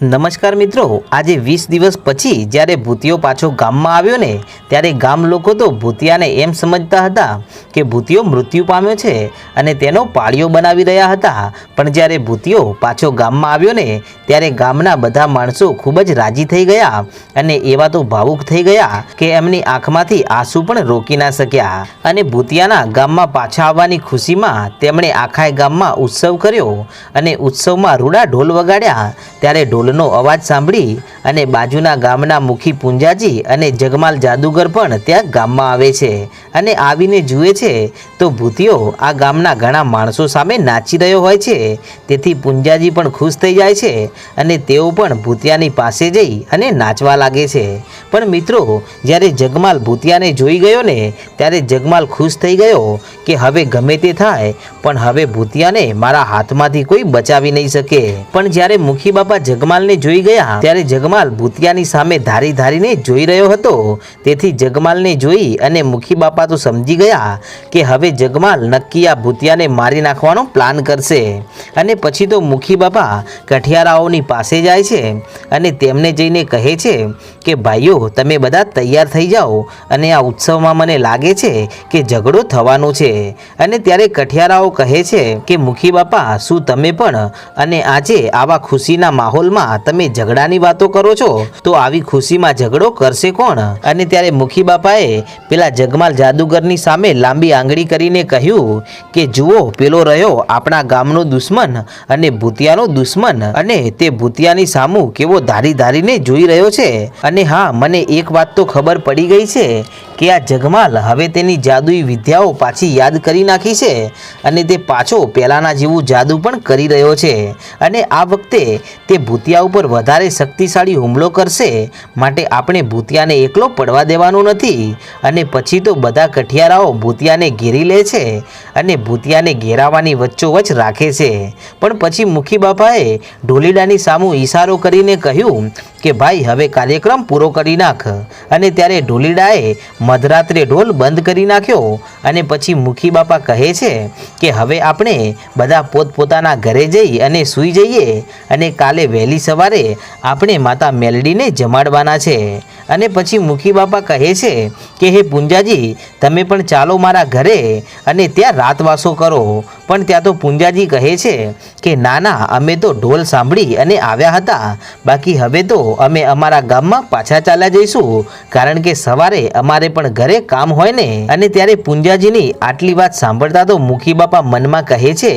નમસ્કાર મિત્રો, આજે વીસ દિવસ પછી જ્યારે ભૂતિયો પાછો ગામમાં આવ્યો ને, ત્યારે ગામ લોકો તો ભૂતિયાને એમ સમજતા હતા કે ભૂતિયો મૃત્યુ પામ્યો છે અને તેનો પાળીઓ બનાવી રહ્યા હતા. પણ જ્યારે ભૂતિયો પાછો ગામમાં આવ્યો ને, ત્યારે ગામના બધા માણસો ખૂબ જ રાજી થઈ ગયા અને એવા તો ભાવુક થઈ ગયા કે એમની આંખમાંથી આંસુ પણ રોકી ના શક્યા. અને ભૂતિયાના ગામમાં પાછા આવવાની ખુશીમાં તેમણે આખાય ગામમાં ઉત્સવ કર્યો અને ઉત્સવમાં રૂડા ઢોલ વગાડ્યા. ત્યારે ઢોલનો અવાજ સાંભળી અને બાજુના ગામના મુખી પૂંજાજી અને જગમાલ જાદુગર પણ ત્યાં ગામમાં આવે છે અને આવીને જુએ છે તો ભૂતિયો આ ગામના ઘણા માણસો સામે નાચી રહ્યો હોય છે. તેથી પૂંજાજી પણ ખુશ થઈ જાય છે અને તેઓ પણ ભૂતિયાની પાસે જઈ અને નાચવા લાગે છે. પણ મિત્રો, જ્યારે જગમાલ ભૂતિયાને જોઈ ગયો ને, ત્યારે જગમાલ ખુશ થઈ ગયો કે હવે ગમે તે થાય, પણ હવે ભૂતિયાને મારા હાથમાંથી કોઈ બચાવી નહીં શકે. પણ જ્યારે મુખી બાપા જગમાલને જોઈ ગયા, ત્યારે જગમાલ ભૂતિયાની સામે ધારી ધારીને જોઈ રહ્યો હતો. તેથી જગમાલને જોઈ અને મુખી બાપા તો સમજી ગયા કે હવે જગમાલ નક્કી આ ભૂતિયાને મારી નાખવાનો પ્લાન કરશે. અને પછી તો મુખી બાપા કઠિયારાઓની પાસે જાય છે અને તેમને જઈને કહે છે કે, ભાઈઓ, તમે બધા તૈયાર થઈ જાઓ અને આ ઉત્સવમાં મને લાગે છે કે ઝઘડો થવાનો છે. અને ત્યારે કઠિયારાઓ કહે છે કે, મુખી બાપા, શું તમે પણ અને આજે આવા ખુશીના માહોલમાં તમે ઝઘડાની વાતો કરો છો, તો આવી ખુશીમાં ઝઘડો કરશે કોણ? અને ત્યારે મુખી બાપાએ પેલા જગમાલ જાદુગરની સામે લાંબી આંગળી કરીને કહ્યું કે, જુઓ, પેલો રહ્યો આપણા ગામનો દુશ્મન અને ભૂતિયાનો દુશ્મન અને તે ભૂતિયાની સામું કેવો ધારી ધારીને જોઈ રહ્યો છે. અને હા, મને એક વાત તો ખબર પડી ગઈ છે કે આ જગમાલ હવે તેની જાદુઈ વિદ્યાઓ પાછી યાદ કરી નાખી છે અને તે પાછો પહેલાંના જેવું જાદુ પણ કરી રહ્યો છે. અને આ વખતે તે ભૂતિયા ઉપર વધારે શક્તિશાળી હુમલો કરશે માટે આપણે ભૂતિયાને એકલો પડવા દેવાનો નથી. અને પછી તો બધા કઠિયારાઓ ભૂતિયાને ઘેરી લે છે અને ભૂતિયાને ઘેરાવાની વચ્ચોવચ રાખે છે. પણ પછી મુખી બાપાએ ઢોલીડાની સામું ઈશારો કરીને કહ્યું કે ભાઈ, હવે કાર્યક્રમ પૂરો કરી નાખ. અને ત્યારે ઢોલીડાએ મધરાત્રે ઢોલ બંધ કરી નાખ્યો. અને પછી મુખી બાપા કહે છે કે, હવે આપણે બધા પોતપોતાના ઘરે જઈ અને સૂઈ જઈએ. અને કાલે વહેલી સવારે આપણે માતા મેલડીને જમાડવાના છે. અને પછી મુખી બાપા કહે છે કે, હે પુંજાજી, તમે પણ ચાલો મારા ઘરે અને ત્યાં રાતવાસો કરો. પણ ત્યાં તો પુંજાજી કહે છે કે, ના ના, અમે તો ઢોલ સાંભળી અને આવ્યા હતા. બાકી હવે તો અમે અમારા ગામમાં પાછા ચાલ્યા જઈશું, કારણ કે સવારે અમારે પણ ઘરે કામ હોય ને. અને ત્યારે પૂંજાજીની આટલી વાત સાંભળતા તો મુખી બાપા મનમાં કહે છે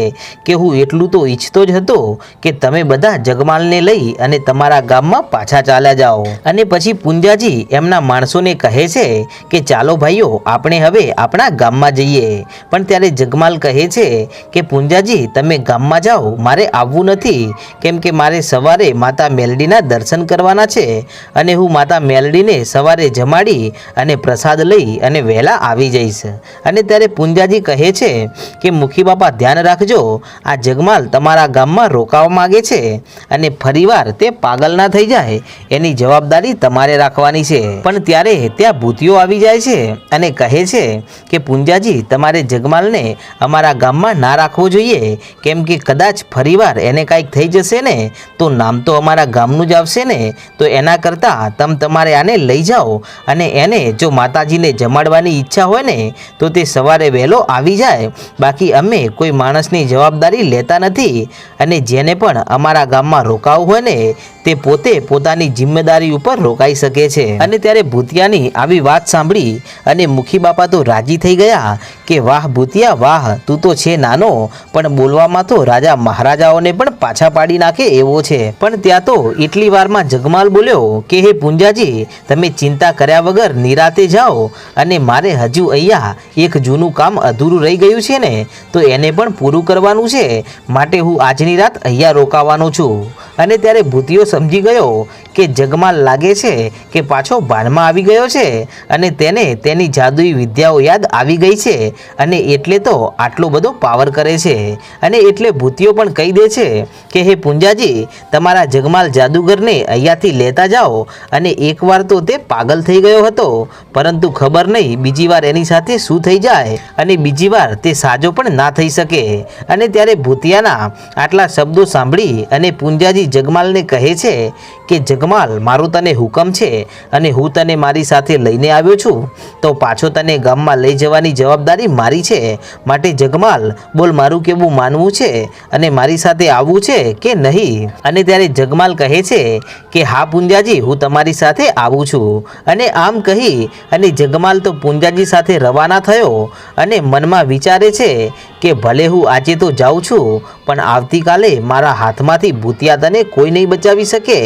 કે હું એટલું તો ઈચ્છતો જ હતો કે તમે બધા જગમાલને લઈ અને તમારા ગામમાં પાછા ચાલ્યા જાઓ. અને પછી પુંજાજી એમના માણસોને કહે છે કે ચાલો ભાઈઓ, આપણે હવે આપણા ગામમાં જઈએ. પણ ત્યારે જગમાલ કહે છે કે પુંજાજી, તમે ગામમાં જાઓ, મારે આવવું નથી. કેમ કે મારે સવારે માતા મેલડીના દર્શન કરવાના છે અને હું માતા મેલડીને સવારે જમાડી અને પ્રસાદ લઈ અને વહેલા આવી જઈશ. અને ત્યારે પુંજાજી કહે છે કે, મુખી બાપા, ધ્યાન રાખજો. આ જગમાલ તમારા ગામમાં રોકાવા માગે છે અને ફરીવાર તે પાગલ ના થઈ જાય. એની જવાબદારી તમારે રાખવાની છે. પણ ત્યારે ત્યાં ભૂતિઓ આવી જાય છે અને કહે છે કે, પુંજાજી, તમારે જગમાલને અમારા ગામમાં ના રાખવો જોઈએ. કેમ કે કદાચ ફરીવાર એને કાંઈક થઈ જશે ને, તો નામ તો અમારા ગામનું જ આવશે ને. તો એના કરતાં તમે તમારે આને લઈ જાઓ અને એને જો માતાજીને જમાડવાની ઈચ્છા હોય ને, તો તે સવારે વહેલો આવી જાય. બાકી અમે કોઈ માણસની જવાબદારી લેતા નથી અને જેને પણ અમારા ગામમાં રોકાવું હોય ને, તે પોતે પોતાની જિમ્મેદારી ઉપર રોકાઈ શકે છે. અને ત્યારે ભૂતિયાની આવી વાત સાંભળી અને મુખી બાપા તો રાજી થઈ ગયા કે, વાહ ભૂતિયા, વાહ, તું તો છે નાનો, પણ બોલવામાં તો રાજા મહારાજાઓને પણ પાછા પાડી નાખે એવો છે. પણ ત્યાં તો એટલી વારમાં જગમાલ બોલ્યો કે, હે પૂંજાજી, તમે ચિંતા કર્યા વગર નિરાતે જાઓ અને મારે હજુ અહીંયા એક જૂનું કામ અધૂરું રહી ગયું છે ને, તો એને પણ પૂરું કરવાનું છે. માટે હું આજની રાત અહીંયા રોકાવાનો છું. અને ત્યારે ભૂતિયો સમજી ગયો કે જગમાલ લાગે છે કે પાછો ભાનમાં આવી ગયો છે અને તેને તેની જાદુઈ વિદ્યાઓ યાદ આવી ગઈ છે અને એટલે તો આટલો બધો પાવર કરે છે. અને એટલે ભૂતિયો પણ કહી દે છે કે, હે પુંજાજી, તમારા જગમાલ જાદુગરને અહીંયાથી લેતા જાઓ. અને એકવાર તો તે પાગલ થઈ ગયો હતો. પરંતુ ખબર નહીં બીજી વાર એની સાથે શું થઈ જાય અને બીજી વાર તે સાજો પણ ના થઈ શકે. અને ત્યારે ભૂતિયાના આટલા શબ્દો સાંભળી અને પુંજાજી ભુતિયાજી જગમાલને કહે છે કે, જગમાલ, મારો તને હુકમ છે અને હું તને મારી સાથે લઈને આવ્યો છું, તો પાછો તને ગામમાં લઈ જવાની જવાબદારી મારી છે. માટે જગમાલ, બોલ, મારું કેવું માનવું છે અને મારી સાથે આવવું છે કે નહીં? અને ત્યારે જગમાલ કહે છે કે, હા, પુંજાજી, હું તમારી સાથે આવું છું. અને આમ કહી અને જગમાલ તો પુંજાજી સાથે રવાના થયો અને મનમાં વિચારે છે કે ભલે હું આજે તો જાઉં છું, પણ આવતીકાલે મારા હાથમાંથી ભૂતિયા તને કોઈ નહીં બચાવી શકે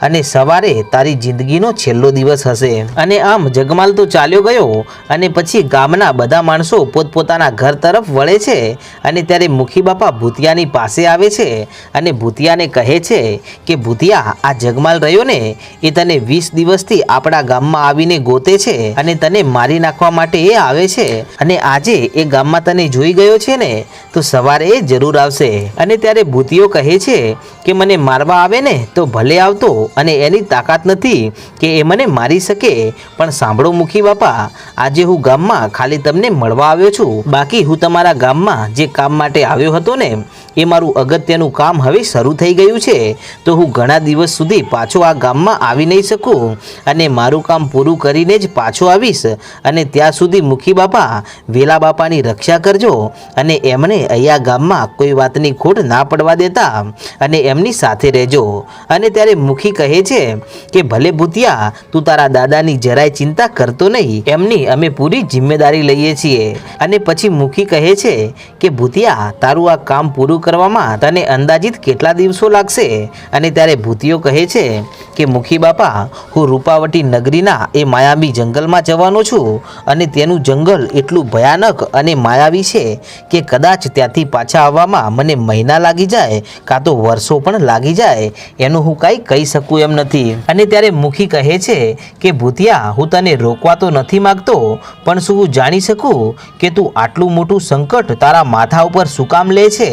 અને સવારે તારી જિંદગીનો છેલ્લો દિવસ હશે. અને આમ જગમાલ તો ચાલ્યો ગયો અને પછી ગામના બધા માણસો પોતપોતાના ઘર તરફ વળે છે અને ત્યારે મુખી બાપા ભૂતિયાની પાસે આવે છે અને ભૂતિયાને કહે છે કે ભૂતિયા આ જગમાલ રહ્યો ને, એ તને વીસ દિવસથી આપણા ગામમાં આવીને ગોતે છે અને તને મારી નાખવા માટે એ આવે છે અને આજે એ ગામમાં તને જોઈ ગયો છે ને, તો સવારે જરૂર આવશે. અને ત્યારે ભૂતિયો કહે છે કે, મને મારવા આવે ને, તો ભલે આવતો અને એની તાકાત નથી કે એ મને મારી શકે. પણ સાંભળો મુખી બાપા, આજે હું ગામમાં ખાલી તમને મળવા આવ્યો છું. બાકી હું તમારા ગામમાં જે કામ માટે આવ્યો હતો ને એ મારું અગત્યનું કામ હવે શરૂ થઈ ગયું છે, તો હું ઘણા દિવસ સુધી પાછો આ ગામમાં આવી નહીં શકું અને મારું કામ પૂરું કરીને જ પાછો આવીશ અને ત્યાં સુધી મુખી બાપા, વેલા બાપાની રક્ષા કરજો અને એમને અહીંયા ગામમાં કોઈ વાતની ખોટ ના પડવા દેતા અને એમની સાથે રહેજો. અને ત્યારે મુખી કહે છે કે, ભલે ભૂતિયા, તું તારા દાદાની જરાય ચિંતા કરતો નહીં. એમની અમે પૂરી જિમ્મેદારી લઈએ છીએ. અને પછી મુખી કહે છે કે, ભૂતિયા, તારું આ કામ પૂરું કરવામાં તને અંદાજિત કેટલા દિવસો લાગશે? અને ત્યારે ભૂતિયો કહે છે કે, મુખી બાપા, હું રૂપાવટી નગરીના એ માયાવી જંગલમાં જવાનો છું અને તેનું જંગલ એટલું ભયાનક અને માયાવી છે કે કદાચ ત્યાંથી પાછા આવવામાં મને મહિના લાગી જાય કાં તો વર્ષો પણ લાગી જાય, એનું હું કાંઈ કહી શકું એમ નથી. અને ત્યારે મુખી કહે છે કે, ભૂતિયા, હું તને રોકવા તો નથી માગતો, પણ શું હું જાણી શકું કે તું આટલું મોટું સંકટ તારા માથા ઉપર શું કામ લે છે?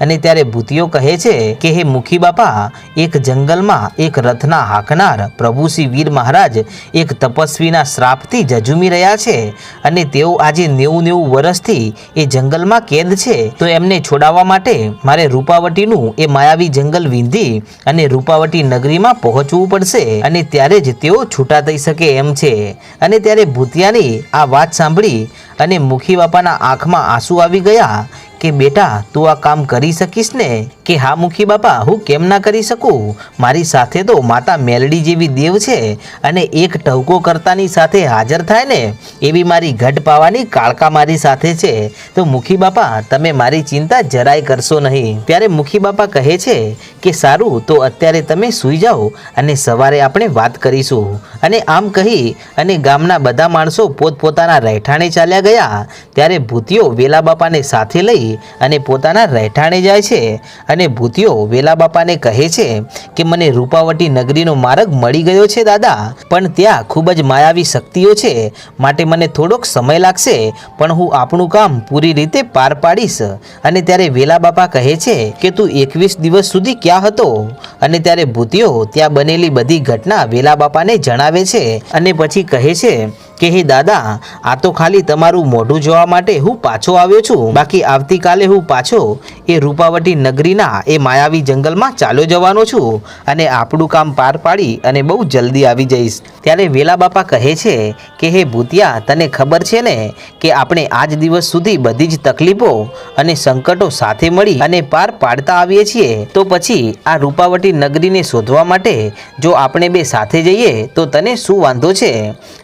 અને ત્યારે ભૂતિયો કહે છે કે, હે મુખી બાપા, એક જંગલમાં એક રથના હાંકનાર પ્રભુ વીર મહારાજ એક તપસ્વીના શ્રાપથી જજુમી રહ્યા છે અને તેઓ આજે નેવું નેવું વર્ષથી એ જંગલમાં કેદ છે. તો એમને છોડાવવા માટે મારે રૂપાવટીનું એ માયાવી જંગલ વિંધી અને રૂપાવટી નગરીમાં પહોંચવું પડશે અને ત્યારે જ તેઓ છૂટા થઈ શકે એમ છે. અને ત્યારે ભૂતિયાની આ વાત સાંભળી અને મુખી બાપાના આંખમાં આંસુ આવી ગયા કે બેટા, તું આ કામ કરી શકીશ ને? કે હા, મુખી બાપા, હું કેમ ના કરી શકું? મારી સાથે તો માતા મેલડી જેવી દેવ છે અને એક ટવકો કરતાની સાથે હાજર થાય ને, એવી મારી ઘટ પાવાની કાળકા મારી સાથે છે. તો મુખી બાપા, તમે મારી ચિંતા જરાય કરશો નહીં. ત્યારે મુખી બાપા કહે છે કે, સારું, તો અત્યારે તમે સૂઈ જાઓ અને સવારે આપણે વાત કરીશું. અને આમ કહી, અને ગામના બધા માણસો પોતપોતાના રહેઠાણે ચાલ્યા ગયા. ત્યારે ભૂતિયો વેલા બાપાને સાથે લઈ અને પોતાના રહેઠાણે જાય છે. અને ભૂતિયો વેલા બાપાને કહે છે કે, મને રૂપાવટી નગરીનો માર્ગ મળી ગયો છે, દાદા. પણ ત્યાં ખૂબ જ માયાવી શક્તિઓ છે. માટે મને થોડોક સમય લાગશે, પણ હું આપણું કામ પૂરી રીતે પાર પાડીશ. અને ત્યારે વેલા બાપા કહે છે કે, તું એકવીસ દિવસ સુધી ક્યાં હતો? અને ત્યારે ભૂતિયો ત્યાં બનેલી બધી ઘટના વેલા બાપાને જણાવે છે. અને પછી કહે છે કે હે દાદા, આ તો ખાલી તમારું મોઢું જોવા માટે હું પાછો આવ્યો છું. બાકી આવતીકાલે હું પાછો એ રૂપાવટી નગરીના એ માયાવી જંગલમાં ચાલ્યો જવાનો છું અને આપણું કામ પાર પાડી અને બહુ જલ્દી આવી જઈશ. ત્યારે વેલા બાપા કહે છે કે, હે ભૂતિયા, તને ખબર છે ને કે આપણે આજ દિવસ સુધી બધી જ તકલીફો અને સંકટો સાથે મળી અને પાર પાડતા આવીએ છીએ. તો પછી આ રૂપાવટી નગરીને શોધવા માટે જો આપણે બે સાથે જઈએ, તો તને શું વાંધો છે?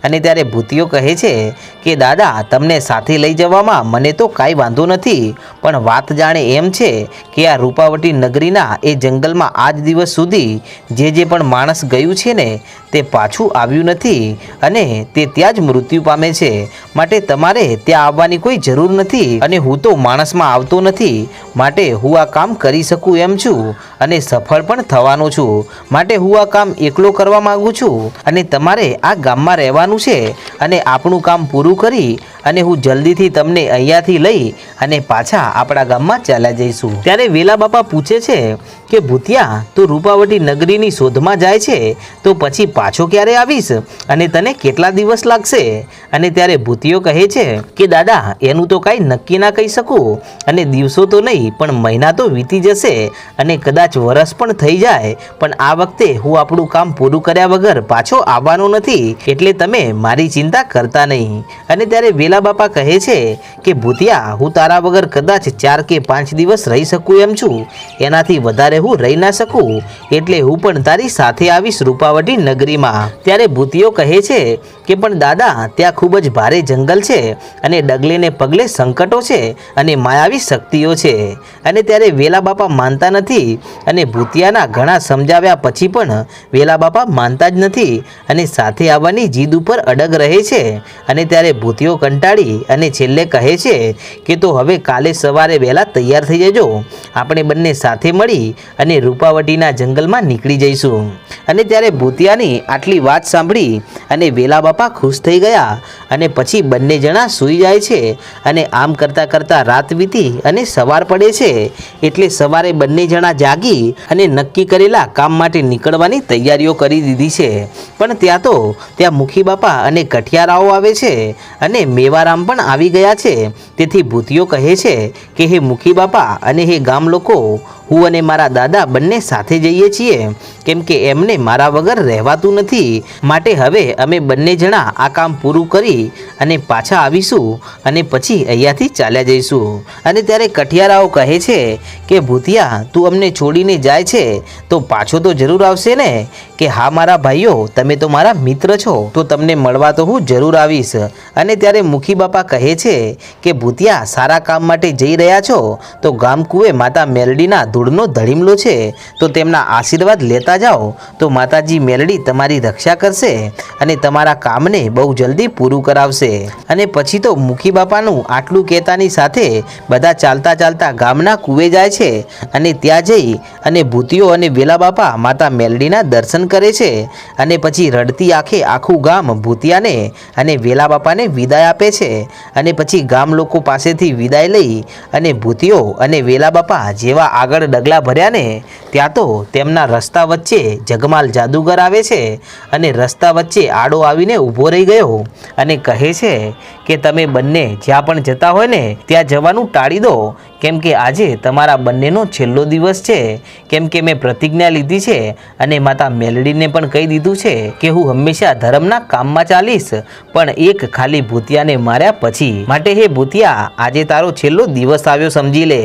અને ત્યારે ભૂતિયો કહે છે કે, દાદા, તમને સાથે લઈ જવામાં મને તો કાંઈ વાંધો નથી, પણ વાત જાણે એમ છે કે આ રૂપાવટી નગરીના એ જંગલમાં આજ દિવસ સુધી જે જે પણ માણસ ગયું છે ને તે પાછું આવ્યું નથી અને તે ત્યાં જ મૃત્યુ પામે છે. માટે તમારે ત્યાં આવવાની કોઈ જરૂર નથી અને હું તો માણસમાં આવતો નથી. માટે હું આ કામ કરી શકું એમ છું અને સફળ પણ થવાનો છું. માટે હું આ કામ એકલો કરવા માગું છું અને તમારે આ ગામમાં રહેવાનું છે અને આપણું કામ પૂરું કરી અને હું જલ્દીથી તમને અહીંયાથી લઈ અને પાછા આપણા ગામમાં ચાલ્યા જઈશું. ત્યારે વેલા બાપા પૂછે છે કે ભૂતિયા, તું રૂપાવટી નગરીની શોધમાં જાય છે, તો પછી પાછો ક્યારે આવીશ? અને તને કેટલા દિવસ લાગશે? અને ત્યારે ભૂતિયો કહે છે કે, દાદા, એનું તો કાંઈ નક્કી ના કહી શકું. અને દિવસો તો નહીં, પણ મહિના તો વીતી જશે. અને કદાચ વરસ પણ થઈ જાય. પણ આ વખતે હું આપણું કામ પૂરું કર્યા વગર પાછો આવવાનો નથી. એટલે તમે મારી ચિંતા કરતા નહીં. અને ત્યારે વેલા બાપા કહે છે કે, ભૂતિયા, હું તારા વગર કદાચ ચાર કે પાંચ દિવસ રહી શકું એમ છું. એનાથી વધારે હું રહી ના શકું, એટલે હું પણ તારી સાથે આવીશ રૂપાવટી નગરીમાં. ત્યારે ભૂતિયો કહે છે કે પણ દાદા, ત્યાં ખૂબ જ ભારે જંગલ છે અને ડગલેને પગલે સંકટો છે અને માયાવી શક્તિઓ છે. અને ત્યારે વેલા બાપા માનતા નથી અને ભૂતિયાના ઘણા સમજાવ્યા પછી પણ વેલા બાપા માનતા જ નથી અને સાથે આવવાની જીદ ઉપર અડગ રહે છે. અને ત્યારે ભૂતિઓ કંટાળી અને છેલ્લે કહે છે કે, તો હવે કાલે સવારે વહેલા તૈયાર થઈ જજો. આપણે બંને સાથે મળી અને રૂપાવટીના જંગલમાં નીકળી જઈશું. અને ત્યારે ભૂતિયાની આટલી વાત સાંભળી અને વેલા બાપા ખુશ થઈ ગયા અને પછી બંને જણા સૂઈ જાય છે અને આમ કરતાં કરતાં રાત વીતી અને સવાર પડે છે. એટલે સવારે બંને જણા જાગી અને નક્કી કરેલા કામ માટે નીકળવાની તૈયારીઓ કરી દીધી છે. પણ ત્યાં તો ત્યાં મુખી બાપા અને કઠિયારાઓ આવે છે અને મેવારામ પણ આવી ગયા છે. તેથી ભૂતિયો કહે છે કે, હે મુખી બાપા અને હે ગામ લોકો, હું અને મારા દાદા બંને સાથે જઈએ છીએ. કેમ કે એમને મારા વગર રહેવાતું નથી. માટે હવે અમે બંને જણા આ કામ પૂરું કરી અને પાછા આવીશું અને પછી અહીંયાથી ચાલ્યા જઈશું. અને ત્યારે કઠિયારાઓ કહે છે કે, ભૂતિયા, તું અમને છોડીને જાય છે, તો પાછો તો જરૂર આવશે ને? કે હા, મારા ભાઈઓ, તમે તો મારા મિત્ર છો, તો તમને મળવા તો હું જરૂર આવીશ. અને ત્યારે મુખી બાપા કહે છે કે, ભૂતિયા, સારા કામ માટે જઈ રહ્યા છો? તો ગામ કુએ માતા મેલડીના ધૂળનો ધડીમલો છે, તો તેમના આશીર્વાદ લેતા જાઓ. તો માતાજી મેલડી તમારી રક્ષા કરશે અને તમારા કામને બહુ જલ્દી પૂરું કરાવશે. અને પછી તો મુખી બાપાનું આટલું કહેતાની સાથે બધા ચાલતા ચાલતા ગામના કુએ જાય છે. અને ત્યાં જઈ અને ભૂતિઓ અને વેલા બાપા માતા મેલડીના દર્શન કરે છે. અને પછી રડતી આંખે આખું ગામ ભૂતિયાને અને વેલા બાપાને વિદાય આપે છે. અને પછી ગામ લોકો પાસેથી વિદાય લઈ અને ભૂતિઓ અને વેલા બાપા જેવા આગળ ડગલા ભર્યા ને ત્યાં તો તેમના રસ્તા વચ્ચે જગમાલ જાદુગર આવે છે. અને રસ્તા વચ્ચે આડો આવીને ઊભો રહી ગયો અને કહે છે કે તમે બંને જ્યાં પણ જતા હોય ને, ત્યાં જવાનું ટાળી દો. કેમ કે આજે તમારા બંનેનો છેલ્લો દિવસ છે. કેમ કે મેં પ્રતિજ્ઞા લીધી છે અને માતા મેલડીને પણ કહી દીધું છે કે હું હંમેશા ધર્મના કામમાં ચાલીશ, પણ એક ખાલી ભૂતિયાને માર્યા પછી. માટે હે ભૂતિયા, આજે તારો છેલ્લો દિવસ આવ્યો સમજી લે.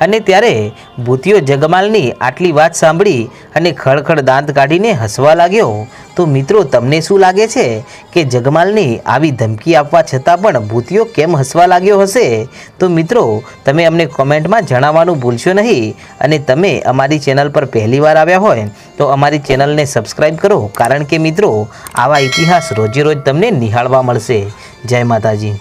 અને ત્યારે ભૂતિયો જગમાલની આટલી વાત સાંભળી અને ખડખડ દાંત કાઢીને હસવા લાગ્યો. તો મિત્રો, તમને શું લાગે છે કે જગમાલની આવી ધમકી આપવા છતાં પણ ભૂતિયો કેમ હસવા લાગ્યો હશે? તો મિત્રો, તમે અમને કોમેન્ટમાં જણાવવાનું ભૂલશો નહીં. અને તમે અમારી ચેનલ પર પહેલીવાર આવ્યા હોય, તો અમારી ચેનલને સબસ્ક્રાઈબ કરો. કારણ કે મિત્રો, આવા ઇતિહાસ રોજે રોજ તમને નિહાળવા મળશે. જય માતાજી.